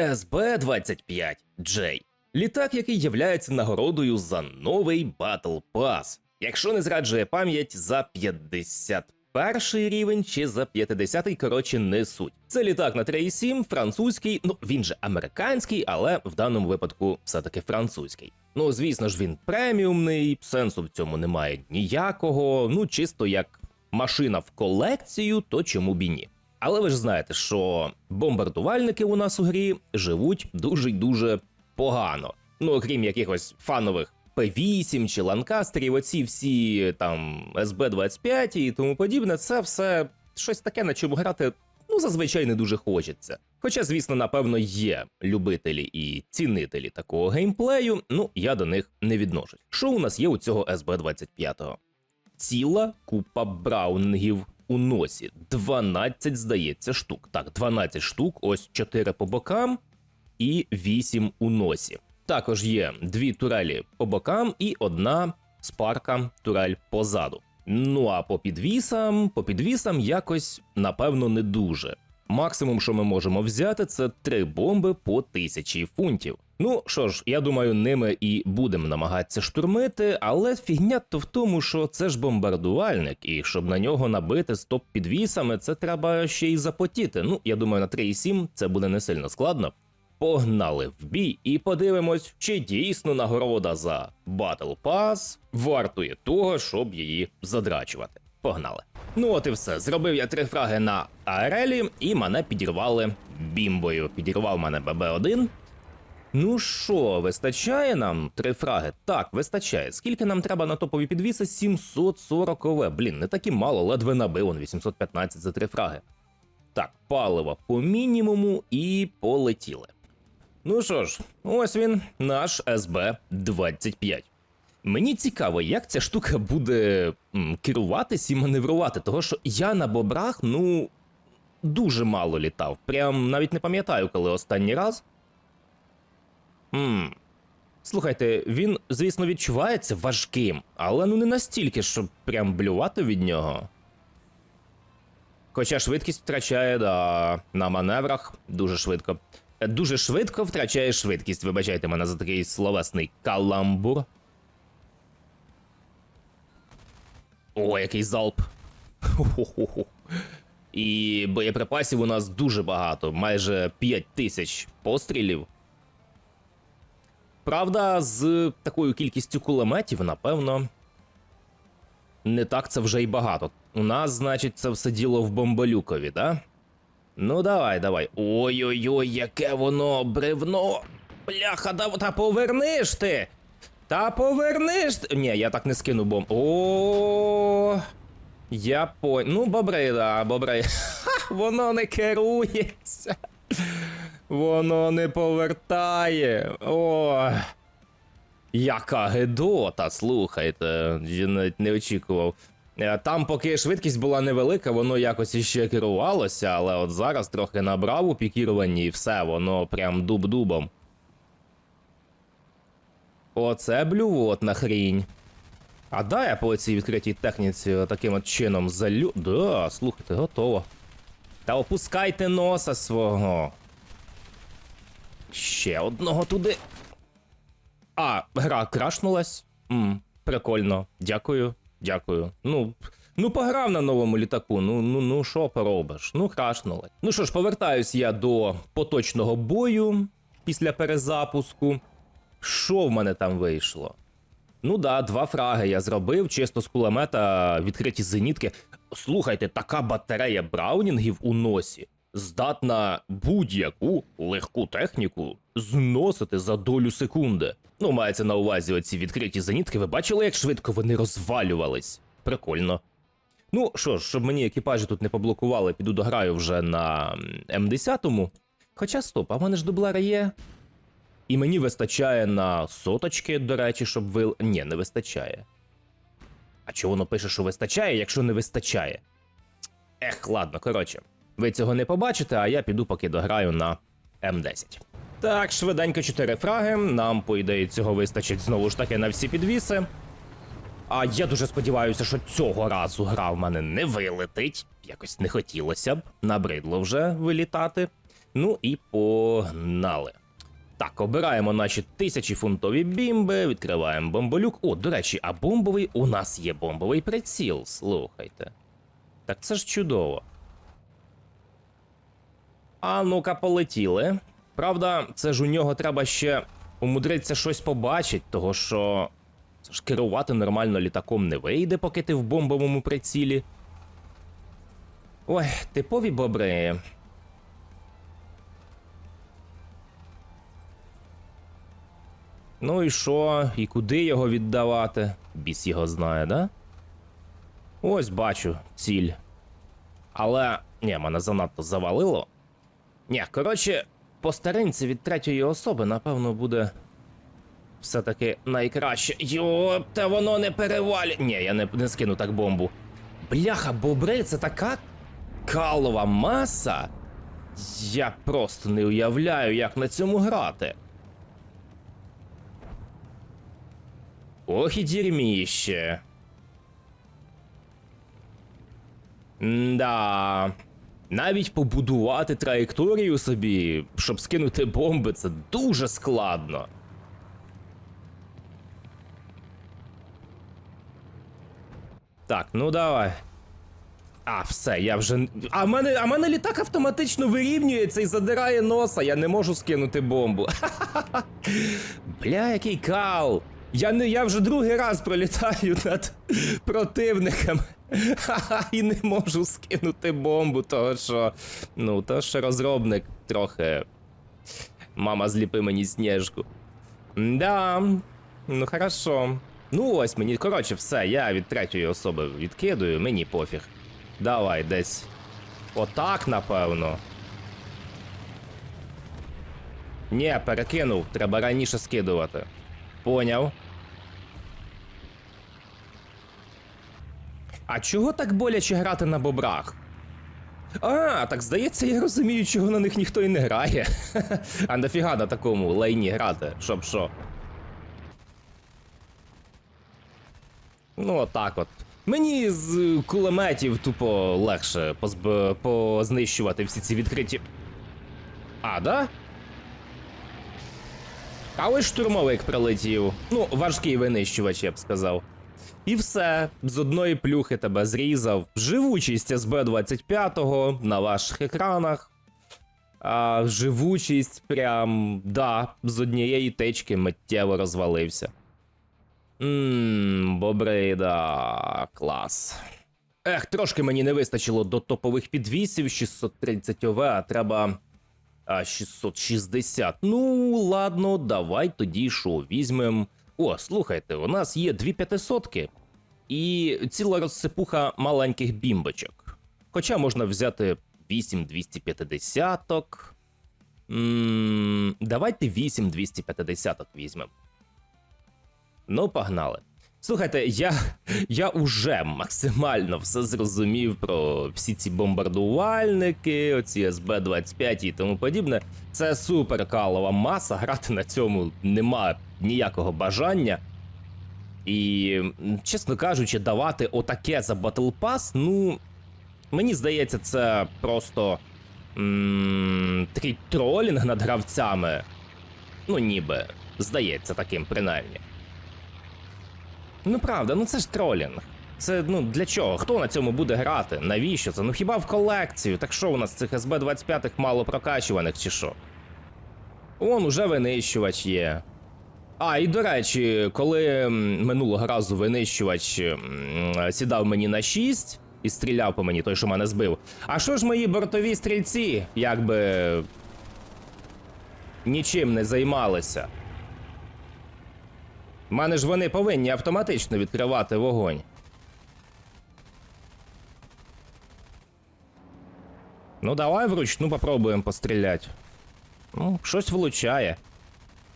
СБ-25J. Літак, який являється нагородою за новий Battle Pass. Якщо не зраджує пам'ять за 51 рівень чи за 50, коротше, не суть. Це літак на 3,7, французький, ну він же американський, але в даному випадку все-таки французький. Ну, звісно ж, він преміумний, сенсу в цьому немає ніякого. Ну, чисто як машина в колекцію, то чому б і ні. Але ви ж знаєте, що бомбардувальники у нас у грі живуть дуже й дуже погано. Ну, окрім якихось фанових П8 чи ланкастерів, оці всі там СБ-25 і тому подібне, це все щось таке, на чому грати ну зазвичай не дуже хочеться. Хоча, звісно, напевно, є любителі і цінителі такого геймплею, ну я до них не відношусь. Що у нас є у цього СБ-25? Ціла купа браунингів у носі. 12, здається, штук. Так, 12 штук, ось 4 по бокам і 8 у носі. Також є дві турелі по бокам і одна спарка турель позаду. Ну а по підвісам, по підвісам якось напевно не дуже. Максимум, що ми можемо взяти, це три бомби по тисячі фунтів. Ну що ж, я думаю, ними і будемо намагатися штурмити, але фігня то в тому, що це ж бомбардувальник, і щоб на нього набити стоп підвісами, це треба ще й запотіти. Ну, я думаю, на 3,7 це буде не сильно складно. Погнали в бій і подивимось, чи дійсно нагорода за Battle Pass вартує того, щоб її задрачувати. Погнали. Ну от і все. Зробив я три фраги на Арелі, і мене підірвали бімбою. Підірвав мене ББ-1. Ну що, вистачає нам три фраги? Так, вистачає. Скільки нам треба на топові підвіси? 740 ОВ. Блін, не так і мало, ледве набив он 815 за три фраги. Так, паливо по мінімуму і полетіли. Ну що ж, ось він, наш СБ-25. Мені цікаво, як ця штука буде керуватись і маневрувати, того що я на бобрах, ну, дуже мало літав. Прям навіть не пам'ятаю, коли останній раз. Ммм. Слухайте, він, звісно, відчувається важким, але ну не настільки, щоб прям блювати від нього. Хоча швидкість втрачає, да, на маневрах дуже швидко. Дуже швидко втрачає швидкість. Вибачайте мене за такий словесний каламбур. О, який залп. Хо-хо-хо. І боєприпасів у нас дуже багато, майже 5 тисяч пострілів. Правда, з такою кількістю кулеметів, напевно, не так це вже й багато. У нас, значить, це все діло в бомболюкові, да? Ну, давай, давай. Ой-ой-ой, яке воно бревно. Бляха, та поверниш ти. Та поверниш. Ні, я так не скину бомб. О. Я по. Ну, бобрей, да, бобрей. Воно не керується. Воно не повертає. О. Яка гедота, слухайте, я навіть не очікував. Е, Там, поки швидкість була невелика, воно якось іще керувалося, але от зараз трохи набрав у пікіруванні і все, воно прям дуб-дубом. Оце блювотна хрінь. А дай я по цій відкритій техніці таким от чином залю. Да, слухайте, готово. Та опускайте носа свого. Ще одного туди. А, гра крашнулась? М, прикольно. Дякую, дякую. Ну, ну пограв на новому літаку. Ну, ну, ну, що поробиш? Ну, крашнулась. Ну що ж, повертаюсь я до поточного бою після перезапуску. Що в мене там вийшло? Ну да, два фраги я зробив, чисто з кулемета відкриті зенітки. Слухайте, така батарея браунінгів у носі здатна будь-яку легку техніку зносити за долю секунди. Ну, мається на увазі оці відкриті зенітки. Ви бачили, як швидко вони розвалювались? Прикольно. Ну що ж, щоб мені екіпажі тут не поблокували, піду дограю вже на М10. Хоча стоп, а в мене ж дублери є. І мені вистачає на соточки, до речі, щоб ви. Ні, не вистачає. А чого воно пише, що вистачає, якщо не вистачає? Ех, ладно, коротше. Ви цього не побачите, а я піду поки дограю на М10. Так, швиденько 4 фраги. Нам, по ідеї, цього вистачить знову ж таки на всі підвіси. А я дуже сподіваюся, що цього разу гра в мене не вилетить. Якось не хотілося б, набридло вже вилітати. Ну і погнали. Так, обираємо наші тисячіфунтові бімби, відкриваємо бомболюк. О, до речі, а бомбовий у нас є бомбовий приціл, слухайте. Так це ж чудово. А ну-ка, полетіли. Правда, це ж у нього треба ще умудритися щось побачити, того що це ж керувати нормально літаком не вийде, поки ти в бомбовому прицілі. Ой, типові бобри. Ну і що? І куди його віддавати? Біс його знає, да? Ось бачу ціль. Але. Ні, мене занадто завалило. Ні, коротше, по старинці від третьої особи, напевно, буде. Все-таки найкраще. Йоп, та воно не перевалює. Ні, я не, не скину так бомбу. Бляха, бобри, це така калова маса. Я просто не уявляю, як на цьому грати. Ох і дірміще. Да. Навіть побудувати траєкторію собі, щоб скинути бомби, це дуже складно. Так, ну давай. А, все, я вже. А мене, а мене літак автоматично вирівнюється і задирає носа. Я не можу скинути бомбу. Бля, який кал. Я не я вже другий раз пролітаю над противниками. І не можу скинути бомбу, того що. Ну, то що розробник трохи. Мама зліпи мені сніжку. Да, ну хорошо. Ну ось мені, коротше, все, я від третьої особи відкидую, мені пофіг. Давай десь. Отак, напевно. Ні, перекинув, треба раніше скидувати. Поняв. А чого так боляче грати на бобрах? А, так здається, я розумію, чого на них ніхто і не грає. А нафіга на такому лайні грати, щоб що. Ну, отак от. Мені з кулеметів тупо легше позб... познищувати всі ці відкриті. А, да? А ось штурмовик прилетів. Ну, важкий винищувач, я б сказав. І все, з одної плюхи тебе зрізав. Живучість СБ-25 на ваших екранах. А живучість прям, да, з однієї течки миттєво розвалився. Ммм, бобрида, клас. Ех, трошки мені не вистачило до топових підвісів 630 ОВ, а треба 660. Ну, ладно, давай тоді що, візьмем. О, слухайте, у нас є дві п'ятисотки і ціла розсипуха маленьких бімбочок. Хоча можна взяти 8 250-ок. Давайте 8 250-ок візьмемо. Ну, погнали. Слухайте, я, я уже максимально все зрозумів про всі ці бомбардувальники, оці СБ-25 і тому подібне. Це супер калова маса, грати на цьому нема ніякого бажання. І, чесно кажучи, давати отаке за Battle Pass, ну. Мені здається, це просто м- такий тролінг над гравцями. Ну, ніби, здається, таким принаймні. Ну правда, ну це ж тролінг. Це ну для чого? Хто на цьому буде грати? Навіщо це? Ну хіба в колекцію? Так що у нас цих СБ-25 мало прокачуваних чи що? Он уже винищувач є. А, і до речі, коли минулого разу винищувач сідав мені на 6 і стріляв по мені, той, що мене збив. А що ж мої бортові стрільці, якби нічим не займалися? У мене ж вони повинні автоматично відкривати вогонь. Ну, давай вручну попробуємо постріляти. Ну, щось влучає.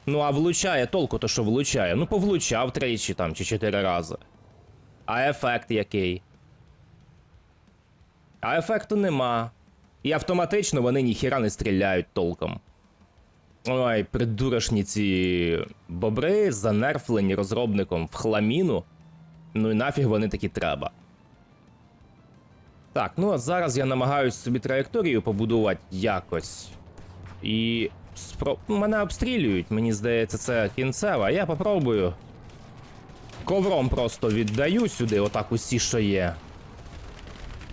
Ну, а влучає толку то, що влучає. Ну, повлучав тричі там чи чотири рази. А ефект який? А ефекту нема. І автоматично вони ніхіра не стріляють толком. Ой, придурашні ці бобри занерфлені розробником в хламіну. Ну і нафіг вони такі треба. Так, ну а зараз я намагаюсь собі траєкторію побудувати якось. І спро... мене обстрілюють, мені здається, це кінцева. Я попробую. Ковром просто віддаю сюди, отак усі, що є.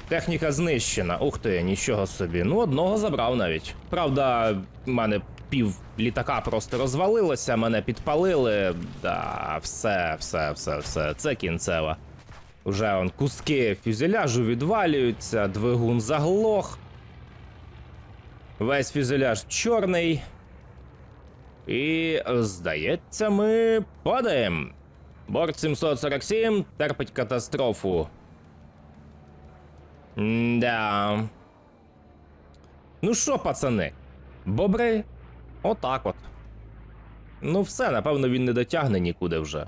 Техніка знищена. Ух ти, нічого собі. Ну, одного забрав навіть. Правда, в мене пів літака просто розвалилося, мене підпалили. Да, все, все, все, все. Це кінцева. Уже он куски фюзеляжу відвалюються, двигун заглох. Весь фюзеляж чорний. І, здається, ми падаємо. Борт 747 терпить катастрофу. Да. Ну що, пацани? Бобри? Отак от. Ну, все, напевно, він не дотягне нікуди вже.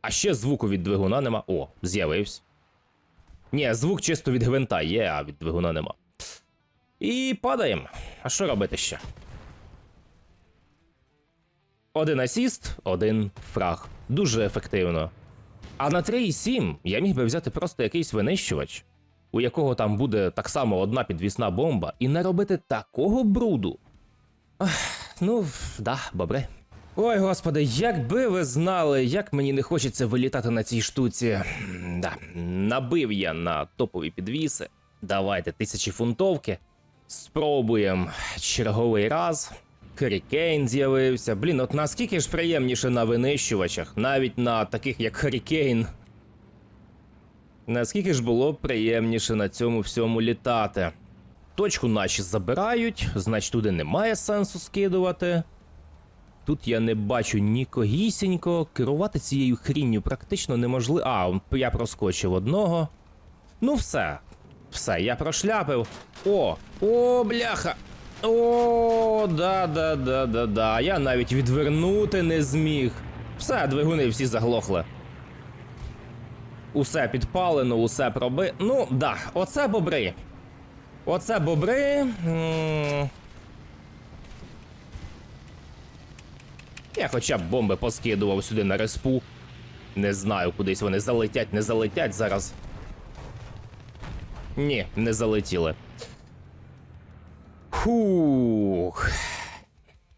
А ще звуку від двигуна нема. О, з'явився. Ні, звук чисто від гвинта є, а від двигуна нема. І падаємо. А що робити ще? Один асіст, один фраг. Дуже ефективно. А на 3,7 я міг би взяти просто якийсь винищувач, у якого там буде так само одна підвісна бомба, і не робити такого бруду. Ах, ну, да, бобре. Ой, господи, якби ви знали, як мені не хочеться вилітати на цій штуці. Да, набив я на топові підвіси. Давайте тисячі фунтовки. Спробуємо черговий раз. Харікейн з'явився. Блін, от наскільки ж приємніше на винищувачах, навіть на таких як Харікейн. Наскільки ж було приємніше на цьому всьому літати. Точку наші забирають, значить туди немає сенсу скидувати. Тут я не бачу нікогісінько. Керувати цією хрінню практично неможливо. А, я проскочив одного. Ну, все. Все, я прошляпив. О! О, бляха! О, да, да, да, да, да. Я навіть відвернути не зміг. Все, двигуни всі заглохли. Усе підпалено, усе проби. Ну, да, оце бобри. Оце бобри. Я хоча б бомби поскидував сюди на респу. Не знаю, кудись вони залетять, не залетять зараз. Ні, не залетіли. Фух.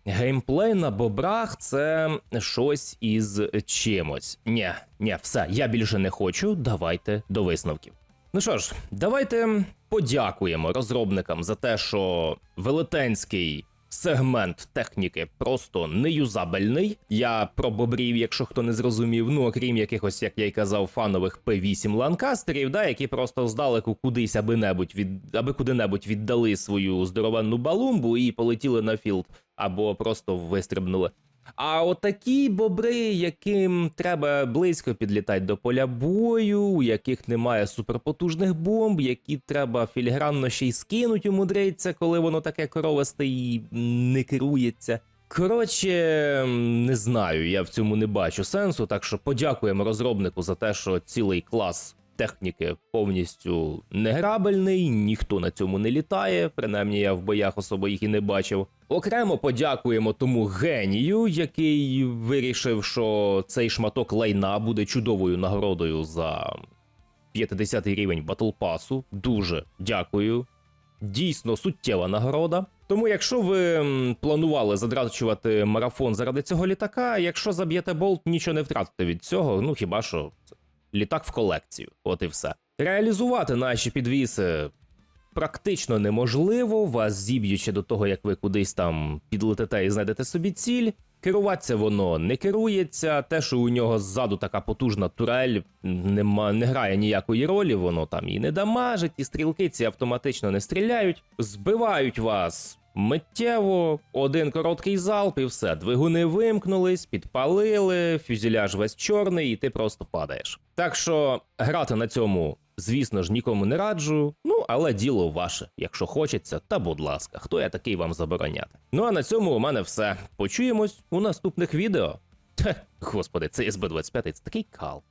Геймплей на бобрах це щось із чимось. Ні, ні, все, я більше не хочу. Давайте до висновків. Ну що ж, давайте подякуємо розробникам за те, що велетенський сегмент техніки просто неюзабельний. Я про бобрів, якщо хто не зрозумів, ну окрім якихось, як я й казав, фанових P8 ланкастерів, да, які просто здалеку кудись аби-небудь від аби куди-небудь віддали свою здоровенну балумбу і полетіли на філд, або просто вистрибнули. А отакі бобри, яким треба близько підлітати до поля бою, у яких немає суперпотужних бомб, які треба філігранно ще й скинуть умудриться, коли воно таке коровасте і не керується. Коротше, не знаю, я в цьому не бачу сенсу, так що подякуємо розробнику за те, що цілий клас техніки повністю неграбельний, ніхто на цьому не літає, принаймні я в боях особо їх і не бачив. Окремо подякуємо тому генію, який вирішив, що цей шматок лайна буде чудовою нагородою за 50 рівень батлпасу. Дуже дякую. Дійсно суттєва нагорода. Тому, якщо ви планували задрачувати марафон заради цього літака, якщо заб'єте болт, нічого не втратите від цього. Ну хіба що літак в колекцію, от і все. Реалізувати наші підвіси практично неможливо, вас зіб'ючи до того, як ви кудись там підлетите і знайдете собі ціль. Керуватися воно не керується. Те, що у нього ззаду така потужна турель, нема, не грає ніякої ролі, воно там і не дамажить, і стрілки ці автоматично не стріляють, збивають вас миттєво, один короткий залп і все. Двигуни вимкнулись, підпалили, фюзеляж весь чорний, і ти просто падаєш. Так що грати на цьому, звісно ж, нікому не раджу. Ну, але діло ваше. Якщо хочеться, та будь ласка, хто я такий вам забороняти. Ну а на цьому у мене все. Почуємось у наступних відео. Хе, господи, це СБ-25, це такий кал.